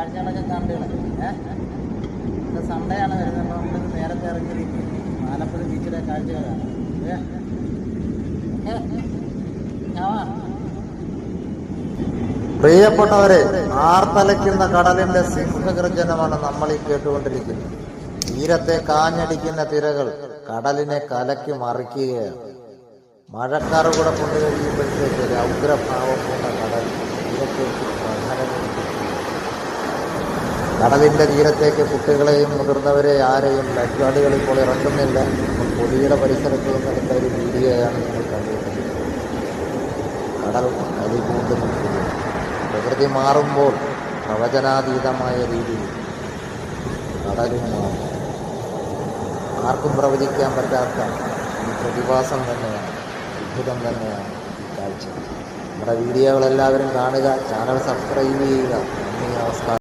കാഴ്ചകളൊക്കെ കണ്ടുകൾ ഏഹ് സൺഡേ ആണ് വരുന്നത് അപ്പോൾ നമ്മൾ നേരത്തെ ഇറങ്ങി ആലപ്പുഴ ബീച്ചിലെ കാഴ്ചകളാണ്. പ്രിയപ്പെട്ടവരെ ആർത്തലയ്ക്കുന്ന കടലിന്റെ സിംഹഗർജനമാണ് നമ്മൾ ഈ കേട്ടുകൊണ്ടിരിക്കുന്നത്. തീരത്തെ കാഞ്ഞടിക്കുന്ന തിരകൾ കടലിനെ കലക്കി മറിക്കുകയാണ്. മഴക്കാറ് കൂടെ കൊണ്ടു ഒരു രൗദ്രഭാവം കൊണ്ട കടൽ തീരത്തേക്ക് കടലിന്റെ തീരത്തേക്ക് കുട്ടികളെയും മുതിർന്നവരെ ആരെയും ലൈഫ് ഇപ്പോൾ ഇറക്കുന്നില്ല. പൊടിയുടെ പരിസരത്ത് നിന്നെടുത്ത ഒരു വീഡിയോയാണ് നിങ്ങൾ കണ്ടുകൊണ്ടിരിക്കുന്നത്. കടൽ കലിപൂണ്ട് നിൽക്കുന്നത് പ്രകൃതി മാറുമ്പോൾ പ്രവചനാതീതമായ രീതിയിൽ കടലും മാറും. ആർക്കും പ്രവചിക്കാൻ പറ്റാത്ത ഈ പ്രതിഭാസം തന്നെയാണ് അത്ഭുതം തന്നെയാണ് ഈ കാഴ്ച. നമ്മുടെ വീഡിയോകളെല്ലാവരും കാണുക ചാനൽ സബ്സ്ക്രൈബ് ചെയ്യുക. നന്ദി നമസ്കാരം.